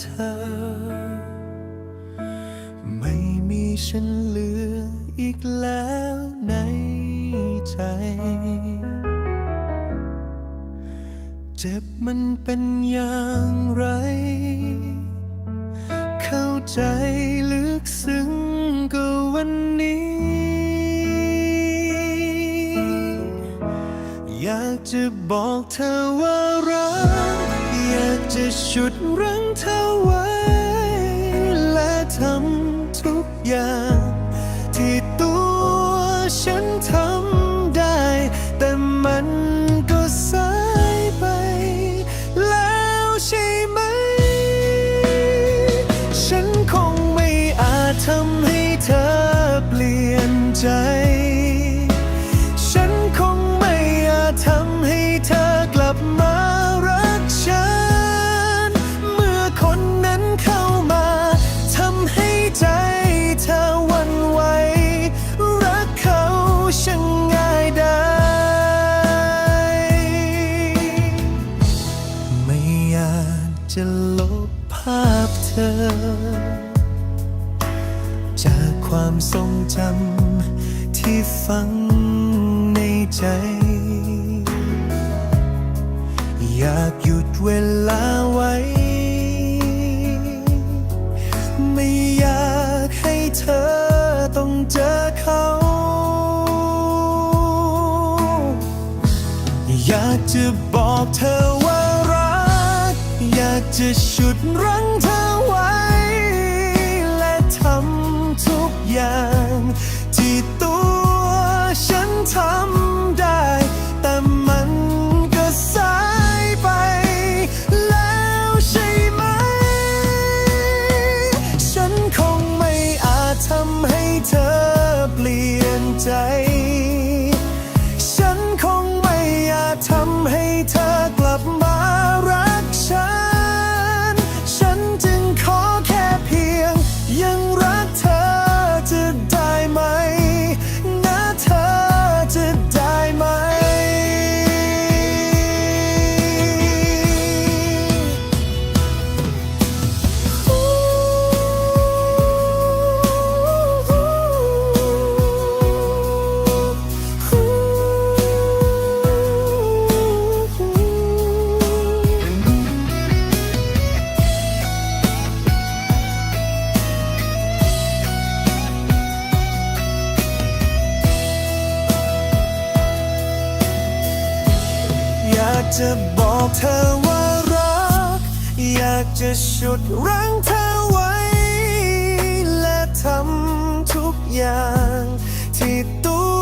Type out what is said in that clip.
เธอ ไม่มีฉันเหลืออีกแล้วในใจ เจ็บมันเป็นอย่างไร เข้าใจลึกซึ้งก็วันนี้ อยากจะบอกเธอว่าะฉุดรั้งเธอไว้ และทำทุกอย่าง ที่ตัว ความทรงจำที่ฝังในใจ อยากหยุดเวลาไว้ ไม่อยากให้เธอต้องเจอเขา อยากจะบอกเธอว่ารัก อยากจะชุดรั้งเธอ จะบอกเธอว่ารัก อยากจะชุดรั้งเธอไว้ และทำทุกอย่างที่ตัว